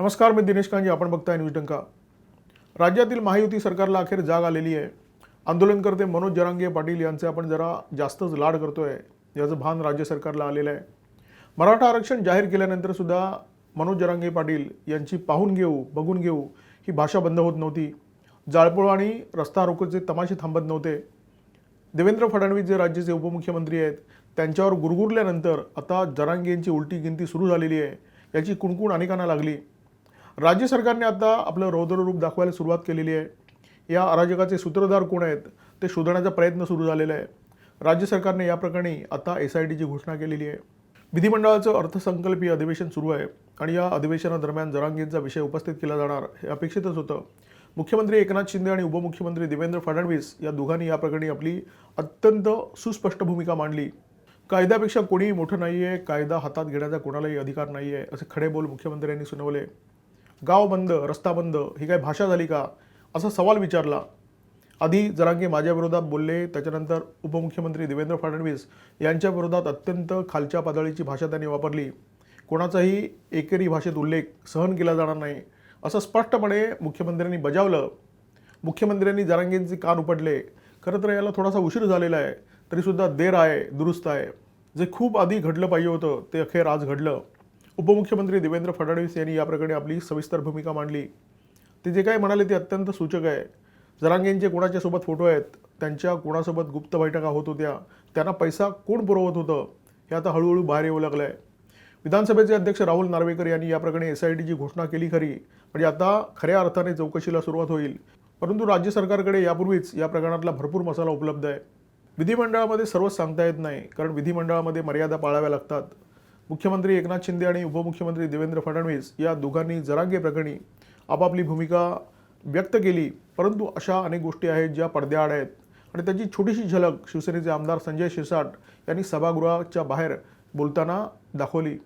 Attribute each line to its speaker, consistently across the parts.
Speaker 1: नमस्कार मी दिनेश कांजी आपण बघताय न्यूज डंका. राज्यातील महायुती सरकारला अखेर जाग आलेली आहे. आंदोलनकर्ते मनोज जरांगे पाटील यांचे आपण जरा जास्तच लाड करतोय याचं भान राज्य सरकारला आलेलं आहे. मराठा आरक्षण जाहीर केल्यानंतर सुद्धा मनोज जरांगे पाटील यांची पाहून घेऊ बघून घेऊ ही भाषा बंद होत नव्हती. जाळपोळ आणि रस्ता रोकोचे तमाशे थांबत नव्हते. देवेंद्र फडणवीस जे राज्याचे उपमुख्यमंत्री आहेत त्यांच्यावर गुरगुरल्यानंतर आता जरांगे यांची उलटी गिनती सुरू झालेली आहे. याची कुणकुण अनेकांना लागली. राज्य सरकारने आता आपलं रौद्ररूप दाखवायला सुरुवात केलेली आहे. या अराजकाचे सूत्रधार कोण आहेत ते शोधण्याचा प्रयत्न सुरू झालेला आहे. राज्य सरकारने या प्रकरणी आता एस आय टीची घोषणा केलेली आहे. विधिमंडळाचं अर्थसंकल्पीय अधिवेशन सुरू आहे आणि या अधिवेशनादरम्यान जरांगींचा विषय उपस्थित केला जाणार हे अपेक्षितच होतं. मुख्यमंत्री एकनाथ शिंदे आणि उपमुख्यमंत्री देवेंद्र फडणवीस या दोघांनी या प्रकरणी आपली अत्यंत सुस्पष्ट भूमिका मांडली. कायद्यापेक्षा कोणीही मोठं नाही आहे कायदा हातात घेण्याचा कोणालाही अधिकार नाही आहे असे खडे बोल मुख्यमंत्र्यांनी सुनावले. गाव बंद रस्ता बंद ही काय भाषा झाली का? असा सवाल विचारला. आधी जरांगे माझ्याविरोधात बोलले त्याच्यानंतर उपमुख्यमंत्री देवेंद्र फडणवीस यांच्या विरोधात अत्यंत खालच्या पातळीची भाषा त्यांनी वापरली. कोणाचाही एकेरी भाषेत उल्लेख सहन केला जाणार नाही असं स्पष्टपणे मुख्यमंत्र्यांनी बजावलं. मुख्यमंत्र्यांनी जरांगेंचे कान उपटले. खरं तर याला थोडासा उशीर झालेला आहे तरीसुद्धा देर आहे दुरुस्त आहे. जे खूप आधी घडलं पाहिजे होतं ते अखेर आज घडलं. उपमुख्यमंत्री देवेंद्र फडणवीस यांनी या प्रकरणी आपली सविस्तर भूमिका मांडली. ते जे काय म्हणाले ते अत्यंत सूचक आहे. जरांगेंचे कोणाच्या सोबत फोटो आहेत? त्यांच्या कोणासोबत गुप्त बैठका होत होत्या? त्यांना पैसा कोण पुरवत होतं? हे आता हळूहळू बाहेर येऊ लागलं आहे विधानसभेचे अध्यक्ष राहुल नार्वेकर यांनी या प्रकरणी एस आय टीची घोषणा केली खरी. म्हणजे आता खऱ्या अर्थाने चौकशीला सुरुवात होईल. परंतु राज्य सरकारकडे यापूर्वीच या प्रकरणातला भरपूर मसाला उपलब्ध आहे. विधिमंडळामध्ये सर्वच सांगता येत नाही कारण विधिमंडळामध्ये मर्यादा पाळाव्या लागतात. मुख्यमंत्री एकनाथ शिंदे आणि उपमुख्यमंत्री देवेंद्र फडणवीस या दोघांनी जरांगे प्रकरणी आपापली भूमिका व्यक्त केली. परंतु अशा अनेक गोष्टी आहेत ज्या पडद्याआड आहेत. आणि त्याची छोटीशी झलक शिवसेनेचे आमदार संजय शिरसाट यांनी सभागृहाच्या बाहेर बोलताना दाखवली.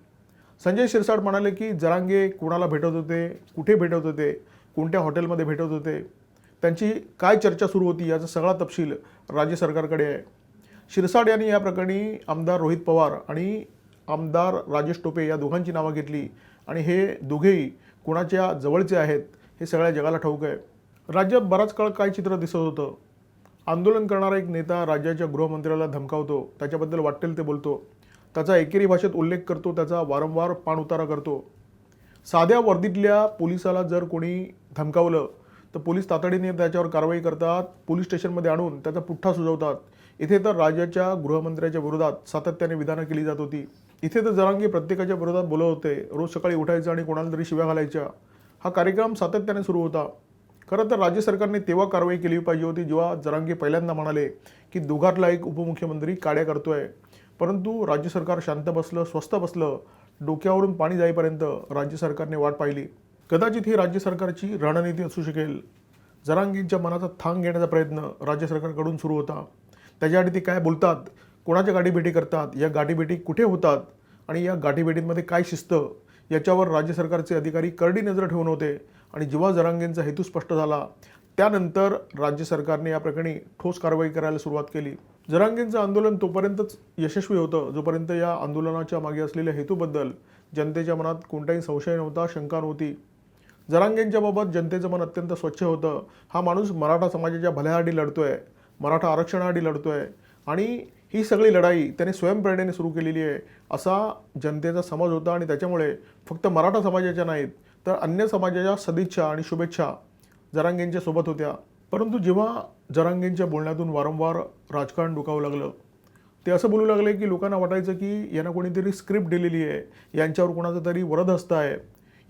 Speaker 1: संजय शिरसाट म्हणाले की जरांगे कोणाला भेटत होते? कुठे भेटत होते? कोणत्या हॉटेलमध्ये भेटत होते? त्यांची काय चर्चा सुरू होती याचा सगळा तपशील राज्य सरकारकडे आहे. शिरसाट यांनी या प्रकरणी आमदार रोहित पवार आणि आमदार राजेश टोपे या दोघांची नावं घेतली. आणि हे दोघेही कुणाच्या जवळचे आहेत हे सगळ्या जगाला ठाऊक आहे. राज्यात बराच काळ काय चित्र दिसत होतं? आंदोलन करणारा एक नेता राज्याच्या गृहमंत्र्याला धमकावतो. त्याच्याबद्दल वाटेल ते बोलतो. त्याचा एकेरी भाषेत उल्लेख करतो त्याचा वारंवार पाणउतारा करतो. साध्या वर्दीतल्या पोलिसाला जर कोणी धमकावलं तर पोलीस तातडीने त्याच्यावर कारवाई करतात पोलीस स्टेशनमध्ये आणून त्याचा पुठ्ठा सुजवतात. इथे तर राज्याच्या गृहमंत्र्याच्या विरोधात सातत्याने विधानं केली जात होती. इथे तर जरांगी प्रत्येकाच्या विरोधात बोलत होते. रोज सकाळी उठायचं आणि कोणाला तरी शिव्या घालायच्या. हा कार्यक्रम सातत्याने सुरू होता. खरं तर राज्य सरकारने तेव्हा कारवाई केली पाहिजे होती जेव्हा जरांगे पहिल्यांदा म्हणाले की दोघातला एक उपमुख्यमंत्री काड्या करतोय. परंतु राज्य सरकार शांत बसलं स्वस्त बसलं. डोक्यावरून पाणी जाईपर्यंत राज्य सरकारने वाट पाहिली. कदाचित ही राज्य सरकारची रणनीती असू शकेल. जरांगींच्या मनाचा थांग घेण्याचा प्रयत्न राज्य सरकारकडून सुरू होता. त्याच्यासाठी ते काय बोलतात कोणाच्या गाठीभेटी करतात या गाठीभेटी कुठे होतात आणि या गाठीभेटींमध्ये काय शिस्त याच्यावर राज्य सरकारचे अधिकारी करडी नजर ठेवून होते आणि जेव्हा जरांगेंचा हेतू स्पष्ट झाला त्यानंतर राज्य सरकारने या प्रकरणी ठोस कारवाई करायला सुरुवात केली. जरांगेंचं आंदोलन तोपर्यंतच यशस्वी होतं जोपर्यंत या आंदोलनाच्या मागे असलेल्या हेतूबद्दल जनतेच्या मनात कोणताही संशय नव्हता शंका नव्हती. जरांगेंच्या बाबत जनतेचं मन अत्यंत स्वच्छ होतं. हा माणूस मराठा समाजाच्या भल्यासाठी लढतोय मराठा आरक्षणासाठी लढतोय आणि ही सगळी लढाई त्याने स्वयंप्रेरणेने सुरू केलेली आहे. असा जनतेचा समज होता आणि त्याच्यामुळे फक्त मराठा समाजाच्या नाहीत तर अन्य समाजाच्या सदिच्छा आणि शुभेच्छा जरांगेंच्या सोबत होत्या. परंतु जेव्हा जरांगेंच्या बोलण्यातून वारंवार राजकारण डोकावं लागलं ते असं बोलू लागले की लोकांना वाटायचं की यांना कोणीतरी स्क्रिप्ट दिलेली आहे यांच्यावर कोणाचं तरी वरदहस्त आहे.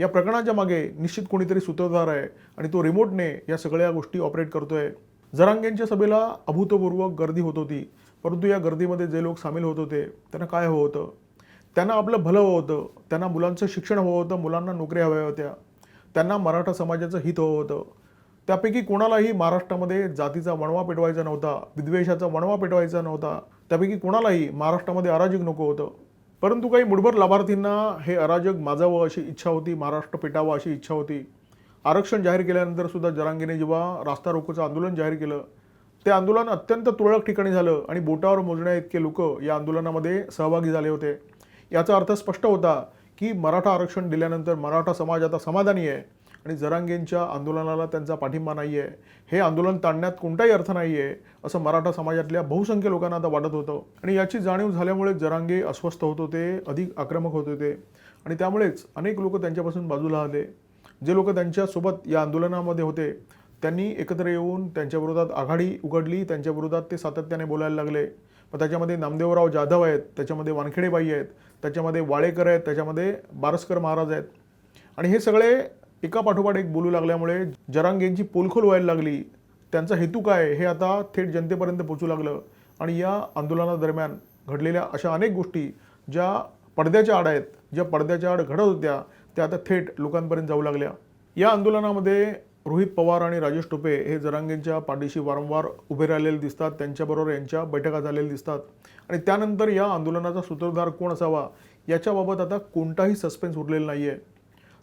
Speaker 1: या प्रकरणाच्या मागे निश्चित कोणीतरी सूत्रधार आहे आणि तो रिमोटने या सगळ्या गोष्टी ऑपरेट करतोय. जरांगेंच्या सभेला अभूतपूर्व गर्दी होत होती. परंतु या गर्दीमध्ये जे लोक सामील होत होते त्यांना काय हवं होतं? त्यांना आपलं भलं हवं होतं. त्यांना मुलांचं शिक्षण हवं होतं मुलांना नोकऱ्या हव्या होत्या. त्यांना मराठा समाजाचं हित हवं होतं. त्यापैकी कोणालाही महाराष्ट्रामध्ये जातीचा वणवा पेटवायचा नव्हता विद्वेषाचा वणवा पेटवायचा नव्हता. त्यापैकी कोणालाही महाराष्ट्रामध्ये अराजक नको होतं. परंतु काही मुठभर लाभार्थींना हे अराजक माजावं अशी इच्छा होती महाराष्ट्र पेटावं अशी इच्छा होती. आरक्षण जाहीर केल्यानंतर सुद्धा जरांगीने जेव्हा रास्ता रोकोचं आंदोलन जाहीर केलं ते आंदोलन अत्यंत तुरळक ठिकाणी झालं आणि बोटावर मोजण्या इतके लोक या आंदोलनामध्ये सहभागी झाले होते. याचा अर्थ स्पष्ट होता की मराठा आरक्षण दिल्यानंतर मराठा समाज आता समाधानी आहे आणि जरांगेंच्या आंदोलनाला त्यांचा पाठिंबा नाही आहे हे आंदोलन ताणण्यात कोणताही अर्थ नाही आहे असं मराठा समाजातल्या बहुसंख्य लोकांना आता वाटत होतं. आणि याची जाणीव झाल्यामुळे जरांगे अस्वस्थ होत होते अधिक आक्रमक होत होते. आणि त्यामुळेच अनेक लोक त्यांच्यापासून बाजूला आले. जे लोक त्यांच्यासोबत या आंदोलनामध्ये होते त्यांनी एकत्र येऊन त्यांच्याविरोधात आघाडी उघडली त्यांच्याविरोधात ते सातत्याने बोलायला लागले. मग त्याच्यामध्ये नामदेवराव जाधव आहेत त्याच्यामध्ये वानखेडेबाई आहेत त्याच्यामध्ये वाळेकर आहेत त्याच्यामध्ये बारसकर महाराज आहेत. आणि हे सगळे एका पाठोपाठ एक बोलू लागल्यामुळे जरांगेंची पोलखोल व्हायला लागली. त्यांचा हेतू काय हे आता थेट जनतेपर्यंत पोचू लागलं. आणि या आंदोलनादरम्यान घडलेल्या अशा अनेक गोष्टी ज्या पडद्याच्या आड आहेत ज्या पडद्याच्या आड घडत होत्या त्या आता थेट लोकांपर्यंत जाऊ लागल्या. या आंदोलनामध्ये रोहित पवार आणि राजेश टोपे हे जरांगेंच्या पाठीशी वारंवार उभे राहिलेले दिसतात त्यांच्याबरोबर यांच्या बैठका झालेल्या दिसतात. आणि त्यानंतर या आंदोलनाचा सूत्रधार कोण असावा याच्याबाबत आता कोणताही सस्पेन्स उरलेला नाही आहे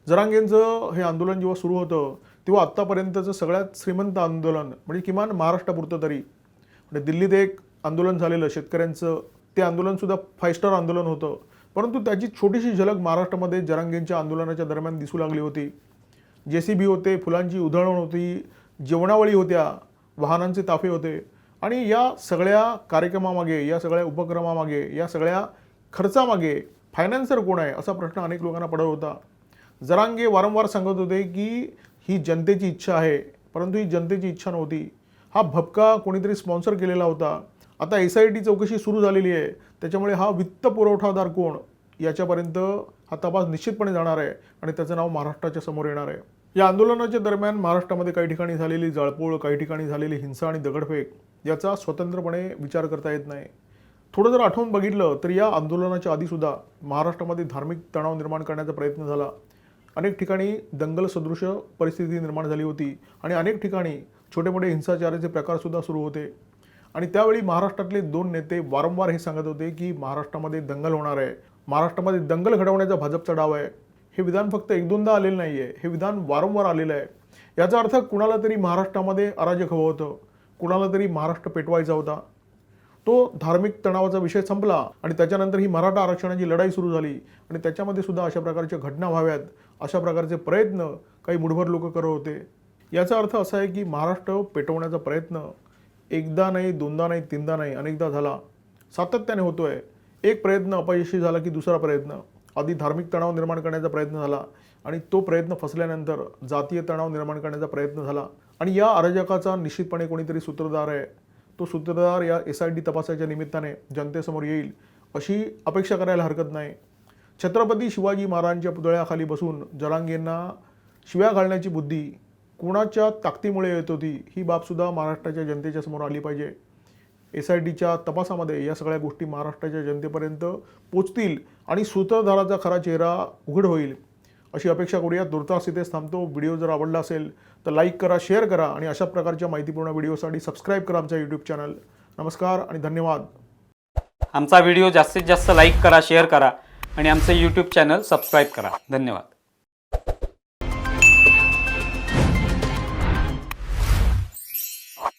Speaker 1: जरांगेंचं हे आंदोलन जेव्हा सुरू होतं तेव्हा आत्तापर्यंतचं सगळ्यात श्रीमंत आंदोलन म्हणजे किमान महाराष्ट्रापुरतं तरी. म्हणजे दिल्लीत एक आंदोलन झालेलं शेतकऱ्यांचं ते आंदोलनसुद्धा फाईव्ह स्टार आंदोलन होतं. परंतु त्याची छोटीशी झलक महाराष्ट्रामध्ये जरांगेंच्या आंदोलनाच्या दरम्यान दिसू लागली होती. जे सी बी होते फुलांची उधळण होती जेवणावळी होत्या वाहनांचे ताफे होते. आणि या सगळ्या कार्यक्रमामागे या सगळ्या उपक्रमामागे या सगळ्या खर्चामागे फायनान्सर कोण आहे असा प्रश्न अनेक लोकांना पडत होता. जरांगे वारंवार सांगत होते की ही जनतेची इच्छा आहे परंतु ही जनतेची इच्छा नव्हती. हा भपका कोणीतरी स्पॉन्सर केलेला होता. आता एस आय टी चौकशी सुरू झालेली आहे. त्याच्यामुळे हा वित्त पुरवठादार कोण? याच्यापर्यंत हा तपास निश्चितपणे जाणार आहे आणि त्याचं नाव महाराष्ट्राच्या समोर येणार आहे. या आंदोलनाच्या दरम्यान महाराष्ट्रामध्ये काही ठिकाणी झालेली जाळपोळ काही ठिकाणी झालेली हिंसा आणि दगडफेक याचा स्वतंत्रपणे विचार करता येत नाही. थोडं जर आठवून बघितलं तर या आंदोलनाच्या आधीसुद्धा महाराष्ट्रामध्ये धार्मिक तणाव निर्माण करण्याचा प्रयत्न झाला. अनेक ठिकाणी दंगल सदृश परिस्थिती निर्माण झाली होती आणि अनेक ठिकाणी छोटे मोठे हिंसाचाराचे प्रकारसुद्धा सुरू होते. आणि त्यावेळी महाराष्ट्रातले दोन नेते वारंवार हे सांगत होते की महाराष्ट्रामध्ये दंगल होणार आहे. महाराष्ट्रामध्ये दंगल घडवण्याचा भाजपचा डाव आहे. हे विधान फक्त एक दोनदा आलेलं नाही आहे हे विधान वारंवार आलेलं आहे. याचा अर्थ कुणाला तरी महाराष्ट्रामध्ये अराजक हवं होतं. कुणाला तरी महाराष्ट्र पेटवायचा होता. तो धार्मिक तणावाचा विषय संपला आणि त्याच्यानंतर ही मराठा आरक्षणाची लढाई सुरू झाली. आणि त्याच्यामध्ये सुद्धा अशा प्रकारच्या घटना व्हाव्यात. अशा प्रकारचे प्रयत्न काही मुठभर लोक करत होते. याचा अर्थ असा आहे की महाराष्ट्र पेटवण्याचा प्रयत्न एकदा नाही दोनदा नाही तीनदा नाही अनेकदा झाला. सातत्याने होतो आहे एक प्रयत्न अपयशी झाला की दुसरा प्रयत्न. आधी धार्मिक तणाव निर्माण करण्याचा प्रयत्न झाला आणि तो प्रयत्न फसल्यानंतर जातीय तणाव निर्माण करण्याचा प्रयत्न झाला. आणि या अराजकाचा निश्चितपणे कोणीतरी सूत्रधार आहे. तो सूत्रधार या एस आय डी तपासाच्या निमित्ताने जनतेसमोर येईल अशी अपेक्षा करायला हरकत नाही. छत्रपती शिवाजी महाराजांच्या पुतळ्याखाली बसून जरांगेंना शिव्या घालण्याची बुद्धी कुणाच्या ताकदीमुळे येत होती ही बाबसुद्धा महाराष्ट्राच्या जनतेच्या समोर आली पाहिजे. एस आय टीच्या तपासामध्ये या सगळ्या गोष्टी महाराष्ट्राच्या जनतेपर्यंत पोचतील आणि सूत्रधाराचा खरा चेहरा उघड होईल. अशी अपेक्षा करूया दुर्तास इथेच थांबतो. व्हिडिओ जर आवडला असेल तर लाईक करा शेअर करा आणि अशा प्रकारच्या माहितीपूर्ण व्हिडिओसाठी सबस्क्राईब करा आमचा यूट्यूब चॅनल. नमस्कार आणि धन्यवाद.
Speaker 2: आमचा व्हिडिओ जास्तीत जास्त लाईक करा शेअर करा आणि आमचं यूट्यूब चॅनल सबस्क्राईब करा. धन्यवाद.